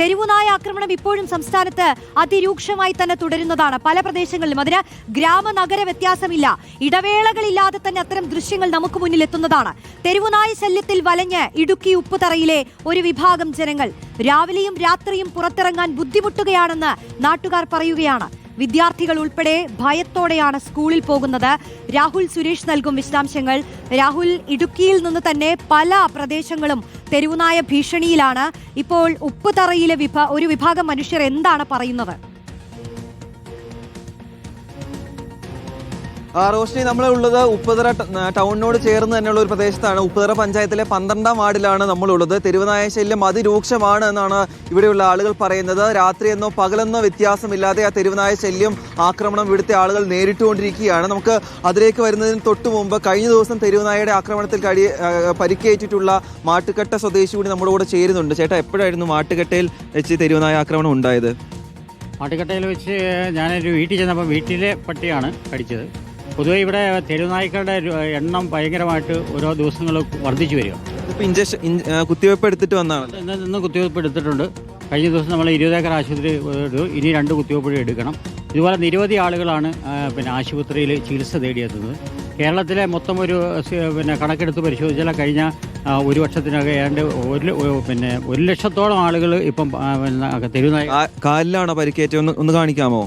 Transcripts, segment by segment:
തെരുവുനായ ആക്രമണം ഇപ്പോഴും സംസ്ഥാനത്ത് അതിരൂക്ഷമായി തന്നെ തുടരുന്നതാണ്. പല പ്രദേശങ്ങളിലും അതിന് ഗ്രാമ നഗര വ്യത്യാസമില്ല. ഇടവേളകളില്ലാതെ തന്നെ അത്തരം ദൃശ്യങ്ങൾ നമുക്ക് മുന്നിൽ എത്തുന്നതാണ്. തെരുവുനായ ശല്യത്തിൽ വലഞ്ഞ് ഇടുക്കി ഉപ്പുതറയിലെ ഒരു വിഭാഗം ജനങ്ങൾ രാവിലെയും രാത്രിയും പുറത്തിറങ്ങാൻ ബുദ്ധിമുട്ടുകയാണെന്ന് നാട്ടുകാർ പറയുകയാണ്. വിദ്യാർത്ഥികൾ ഉൾപ്പെടെ ഭയത്തോടെയാണ് സ്കൂളിൽ പോകുന്നത്. രാഹുൽ സുരേഷ് നൽകും വിശദാംശങ്ങൾ. രാഹുൽ ഇടുക്കിയിൽ നിന്ന് തന്നെ പല പ്രദേശങ്ങളും തെരുവുനായ ഭീഷണിയിലാണ് ഇപ്പോൾ ഉപ്പുതറയിലെ വിഭ ഒരു വിഭാഗം മനുഷ്യർ എന്താണ് പറയുന്നത്? റോഷ്നി നമ്മൾ ഉള്ളത് ഉപ്പുതറ ടൗണിനോട് ചേർന്ന് തന്നെയുള്ള ഒരു പ്രദേശത്താണ്. ഉപ്പുതറ പഞ്ചായത്തിലെ പന്ത്രണ്ടാം വാർഡിലാണ് നമ്മളുള്ളത്. തെരുവനായ ശല്യം അതിരൂക്ഷമാണ് എന്നാണ് ഇവിടെയുള്ള ആളുകൾ പറയുന്നത്. രാത്രിയെന്നോ പകലെന്നോ വ്യത്യാസമില്ലാതെ ആ തെരുവനായ ശല്യം ആക്രമണം ഇവിടുത്തെ ആളുകൾ നേരിട്ടുകൊണ്ടിരിക്കുകയാണ്. നമുക്ക് അതിലേക്ക് വരുന്നതിന് തൊട്ടു മുമ്പ് കഴിഞ്ഞ ദിവസം തെരുവനായയുടെ ആക്രമണത്തിൽ കഴി പരിക്കേറ്റിട്ടുള്ള മാട്ടുകെട്ട സ്വദേശി കൂടി നമ്മുടെ കൂടെ ചേരുന്നുണ്ട്. ചേട്ടാ എപ്പോഴായിരുന്നു മാട്ടുകെട്ടയിൽ വെച്ച് തെരുവനായ ആക്രമണം ഉണ്ടായത്? മാട്ടുകെട്ടയിൽ വെച്ച് ഞാനൊരു വീട്ടിൽ ചെന്നപ്പോൾ വീട്ടിലെ പട്ടിയാണ് കടിച്ചത്. പൊതുവെ ഇവിടെ തെരുവുനായ്ക്കളുടെ എണ്ണം ഭയങ്കരമായിട്ട് ഓരോ ദിവസങ്ങൾ വർദ്ധിച്ചു വരിക. ഇപ്പൊ ഇഞ്ചക്ഷൻ കുത്തിവയ്പ്പ് എടുത്തിട്ട് വന്നാണ് ഇന്ന് ഇന്ന് കുത്തിവയ്പ്പ് എടുത്തിട്ടുണ്ട്. കഴിഞ്ഞ ദിവസം നമ്മൾ ഇരുപത് ഏക്കർ ആശുപത്രി എടുത്തു ഇനി രണ്ട് കുത്തിവയ്പ്പ് എടുക്കണം. ഇതുപോലെ നിരവധി ആളുകളാണ് പിന്നെ ആശുപത്രിയിൽ ചികിത്സ തേടിയെത്തുന്നത്. കേരളത്തിലെ മൊത്തം ഒരു പിന്നെ കണക്കെടുത്ത് പരിശോധിച്ചാൽ കഴിഞ്ഞ ഒരു വർഷത്തിനകം ഏതാണ്ട് ഒരു പിന്നെ ഒരു ലക്ഷത്തോളം ആളുകൾ ഇപ്പം തെരുവുനായ കാലിലാണോ പരിക്കേറ്റത്? ഒന്ന് ഒന്ന് കാണിക്കാമോ?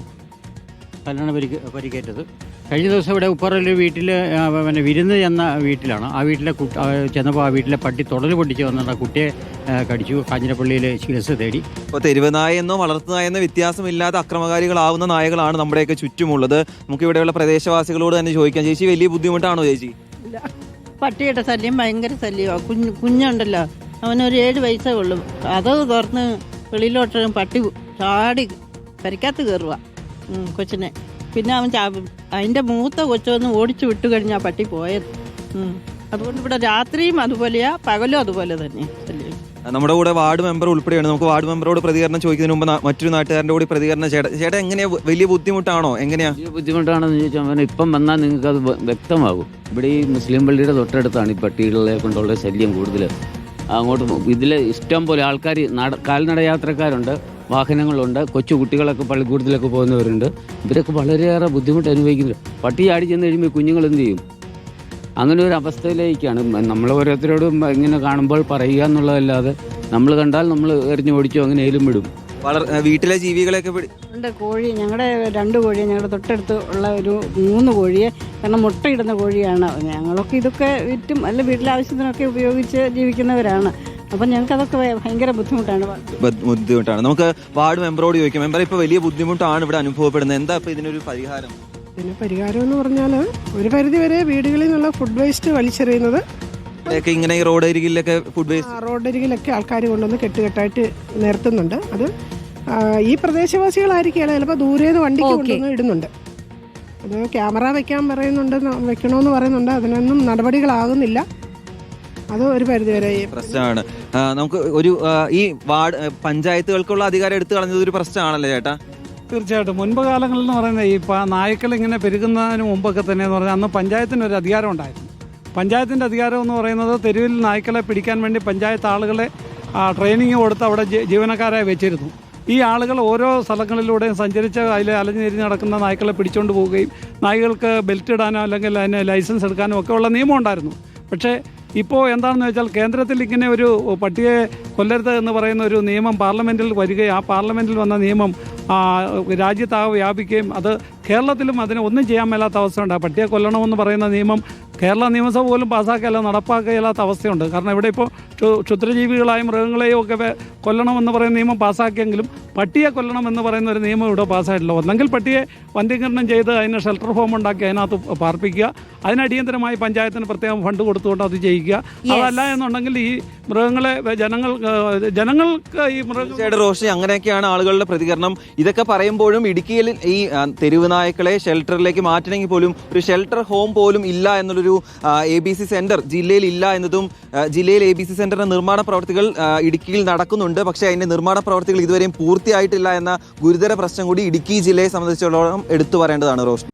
കാലിലാണ് പരിക്ക് പരിക്കേറ്റത്. കഴിഞ്ഞ ദിവസം ഇവിടെ ഉപ്പറയിൽ വീട്ടിൽ പിന്നെ വിരുന്ന് ചെന്ന വീട്ടിലാണ്. ആ വീട്ടിലെ കുട്ടി ചെന്നപ്പോൾ ആ വീട്ടിലെ പട്ടി തുടൽ പൊട്ടിച്ച് വന്നിട്ട് ആ കുട്ടിയെ കടിച്ചു. കാഞ്ഞിരപ്പള്ളിയിൽ ചികിത്സ തേടി. ഇപ്പോൾ തെരുവനായെന്നോ വളർത്തുനായെന്നോ വ്യത്യാസമില്ലാത്ത അക്രമകാരികളാവുന്ന നായകളാണ് നമ്മുടെയൊക്കെ ചുറ്റുമുള്ളത്. നമുക്ക് ഇവിടെയുള്ള പ്രദേശവാസികളോട് തന്നെ ചോദിക്കാം. ചേച്ചി വലിയ ബുദ്ധിമുട്ടാണോ ചേച്ചി. പട്ടിയുടെ ശല്യം ഭയങ്കര ശല്യമാണ് കുഞ്ഞ് കുഞ്ഞുണ്ടല്ലോ. അവനൊരു ഏഴ് വയസ്സേ ഉള്ളൂ. അത് തുറന്ന് വെളിയിലോട്ട് പട്ടി ചാടി പരിക്കകത്ത് കയറുക കൊച്ചിനെ. പിന്നെ അവൻ അതിന്റെ മൂത്ത കൊച്ചൊന്ന് ഓടിച്ചു വിട്ടു കഴിഞ്ഞാൽ പട്ടി പോയത്. അതുകൊണ്ട് ഇവിടെ രാത്രിയും അതുപോലെയാ പകലും അതുപോലെ തന്നെ നമ്മുടെ കൂടെ വാർഡ് മെമ്പർ ഉൾപ്പെടെയാണ്. നമുക്ക് വാർഡ് മെമ്പറോട് പ്രതികരണം ചോദിക്കുന്നതിന് മുമ്പ് മറ്റൊരു നാട്ടുകാരന്റെ കൂടി പ്രതികരണം. ചേട്ടാ ചേട്ടാ എങ്ങനെയാ? വലിയ ബുദ്ധിമുട്ടാണോ? എങ്ങനെയാ? വലിയ ബുദ്ധിമുട്ടാണെന്ന് ചോദിച്ചാൽ അവൻ ഇപ്പം വന്നാൽ നിങ്ങൾക്ക് അത് വ്യക്തമാകും. ഇവിടെ ഈ മുസ്ലിം പള്ളിയുടെ തൊട്ടടുത്താണ് ഈ പട്ടികളെ കൊണ്ടുള്ള ശല്യം കൂടുതൽ അങ്ങോട്ട് ഇതിൽ ഇഷ്ടം പോലെ ആൾക്കാർ നട കാൽനട യാത്രക്കാരുണ്ട്. വാഹനങ്ങളുണ്ട്. കൊച്ചു കുട്ടികളൊക്കെ പള്ളിക്കൂടത്തിലൊക്കെ പോകുന്നവരുണ്ട്. ഇവരൊക്കെ വളരെയേറെ ബുദ്ധിമുട്ട് അനുഭവിക്കുന്നു പട്ടി ആടി ചെന്ന് കഴിയുമ്പോൾ കുഞ്ഞുങ്ങൾ എന്ത് ചെയ്യും? അങ്ങനെ ഒരു അവസ്ഥയിലേക്കാണ്. നമ്മൾ ഓരോരുത്തരോടും ഇങ്ങനെ കാണുമ്പോൾ പറയുക എന്നുള്ളതല്ലാതെ നമ്മൾ കണ്ടാൽ നമ്മൾ എറിഞ്ഞു ഓടിച്ചോ അങ്ങനെ ഏലും വിടും. വളർ വീട്ടിലെ ജീവികളെയൊക്കെ ഉണ്ട് കോഴി. ഞങ്ങളുടെ രണ്ട് കോഴിയെ ഞങ്ങളുടെ തൊട്ടടുത്ത് ഉള്ള ഒരു മൂന്ന് കോഴിയെ. കാരണം മുട്ടയിടുന്ന കോഴിയാണ് ഞങ്ങളൊക്കെ ഇതൊക്കെ വിറ്റും. അല്ല വീട്ടിലെ ആവശ്യത്തിനൊക്കെ ഉപയോഗിച്ച് ജീവിക്കുന്നവരാണ്. അപ്പം ഞങ്ങൾക്കതൊക്കെ അതൊക്കെ ഭയങ്കര ബുദ്ധിമുട്ടാണ്. ബുദ്ധിമുട്ടാണ്. നമുക്ക് വാർഡ് മെമ്പറോട് ചോദിക്കാം. മെമ്പർ ഇപ്പൊ വലിയ ബുദ്ധിമുട്ടാണ് ഇവിടെ അനുഭവപ്പെടുന്നത്. എന്താ ഇപ്പൊ ഇതിനൊരു പരിഹാരം? ഇതിന് പരിഹാരം എന്ന് പറഞ്ഞാൽ ഒരു പരിധി വരെ വീടുകളിൽ നിന്നുള്ള ഫുഡ് വേസ്റ്റ് വലിച്ചെറിയുന്നത് ഇങ്ങനെ റോഡ് അരികിലൊക്കെ ഫുഡ് വേസ്റ്റ് റോഡ് അരികിലൊക്കെ ആൾക്കാർ കൊണ്ടുവന്ന് കെട്ടുകെട്ടായിട്ട് നിർത്തുന്നുണ്ട്. അത് ഈ പ്രദേശവാസികളായിരിക്കുകയാണ് ചിലപ്പോൾ ദൂരെ നിന്ന് വണ്ടിക്ക് Okay. കൊണ്ടുവന്ന് ഇടുന്നുണ്ട്. അത് ക്യാമറ വെക്കാൻ പറയുന്നുണ്ട് വെക്കണമെന്ന് പറയുന്നുണ്ട്. അതിനൊന്നും നടപടികളാകുന്നില്ല. അത് ഒരു പ്രശ്നമാണ്. ആ, നമുക്ക് ഒരു ആ, ഈ വാർഡ് ആ, പഞ്ചായത്തുകൾക്കുള്ള അധികാരം എടുത്തു കളഞ്ഞത് ഒരു പ്രശ്നമാണല്ലേ ചേട്ടാ? തീർച്ചയായിട്ടും. മുൻപ് കാലങ്ങളിൽ എന്ന് പറയുന്നത് ഈ പ- നായ്ക്കൾ ഇങ്ങനെ പെരുകുന്നതിന് മുമ്പൊക്കെ തന്നെ എന്ന് പറഞ്ഞാൽ അന്ന് പഞ്ചായത്തിന് ഒരു അധികാരം ഉണ്ടായിരുന്നു. പഞ്ചായത്തിന്റെ അധികാരം എന്ന് പറയുന്നത് തെരുവിൽ നായ്ക്കളെ പിടിക്കാൻ വേണ്ടി പഞ്ചായത്ത് ആളുകളെ ആ, ട്രെയിനിങ് കൊടുത്ത് അവിടെ ജീ- ജീവനക്കാരെ വെച്ചിരുന്നു. ഈ ആളുകൾ ഓരോ സ്ഥലങ്ങളിലൂടെയും സഞ്ചരിച്ച് അതിൽ അലഞ്ഞു തിരിഞ്ഞ് നടക്കുന്ന നായ്ക്കളെ പിടിച്ചുകൊണ്ട് പോവുകയും നായ്ക്കൾക്ക് ബെൽറ്റ് ഇടാനോ അല്ലെങ്കിൽ അതിന് ലൈസൻസ് എടുക്കാനോ ഒക്കെ ഉള്ള നിയമം ഉണ്ടായിരുന്നു. പക്ഷേ ഇപ്പോൾ എന്താണെന്ന് വെച്ചാൽ കേന്ദ്രത്തിൽ ഇങ്ങനെ ഒരു പട്ടിയെ കൊല്ലരുത് എന്ന് പറയുന്ന ഒരു നിയമം പാർലമെന്റിൽ വരികയും ആ പാർലമെന്റിൽ വന്ന നിയമം രാജ്യത്താകെ വ്യാപിക്കുകയും അത് കേരളത്തിലും അതിന് ഒന്നും ചെയ്യാൻ മേലാത്ത അവസ്ഥയുണ്ട്. പട്ടിയെ കൊല്ലണമെന്ന് പറയുന്ന നിയമം കേരള നിയമസഭ പോലും പാസ്സാക്കിയല്ല നടപ്പാക്കിയല്ലാത്ത അവസ്ഥയുണ്ട്. കാരണം ഇവിടെ ഇപ്പോൾ ക്ഷു- ക്ഷുദ്രജീവികളായ മൃഗങ്ങളെയും ഒക്കെ കൊല്ലണമെന്ന് പറയുന്ന നിയമം പാസ്സാക്കിയെങ്കിലും പട്ടിയെ കൊല്ലണം എന്ന് പറയുന്ന ഒരു നിയമം ഇവിടെ പാസ്സായിട്ടില്ല. ഒന്നെങ്കിൽ പട്ടിയെ വന്ധ്യീകരണം ചെയ്ത് അതിന് ഷെൽട്ടർ ഫോം ഉണ്ടാക്കി അതിനകത്ത് പാർപ്പിക്കുക. അതിനടിയന്തരമായി പഞ്ചായത്തിന് പ്രത്യേകം ഫണ്ട് കൊടുത്തുകൊണ്ട് അത് ചെയ്യിക്കുക. അതല്ല എന്നുണ്ടെങ്കിൽ ഈ മൃഗങ്ങളെ ജനങ്ങൾ ജനങ്ങൾക്ക് ഈ മൃഗങ്ങളുടെ റോഷി അങ്ങനെയൊക്കെയാണ് ആളുകളുടെ പ്രതികരണം. ഇതൊക്കെ പറയുമ്പോഴും ഇടുക്കിയിൽ ഈ തെരുവ് നായ്ക്കളെ ഷെൽട്ടറിലേക്ക് മാറ്റണമെങ്കിൽ പോലും ഒരു ഷെൽട്ടർ ഹോം പോലും ഇല്ല എന്നുള്ളൊരു എ ബി സി സെന്റർ ജില്ലയിൽ ഇല്ല എന്നതും ജില്ലയിൽ എ ബി സി സെന്ററിന്റെ നിർമ്മാണ പ്രവർത്തികൾ ഇടുക്കിയിൽ നടക്കുന്നുണ്ട്. പക്ഷേ അതിന്റെ നിർമ്മാണ പ്രവർത്തികൾ ഇതുവരെയും പൂർത്തിയായിട്ടില്ല എന്ന ഗുരുതര പ്രശ്നം കൂടി ഇടുക്കി ജില്ലയെ സംബന്ധിച്ചിടത്തോളം എടുത്തു പറയേണ്ടതാണ് റോഷൻ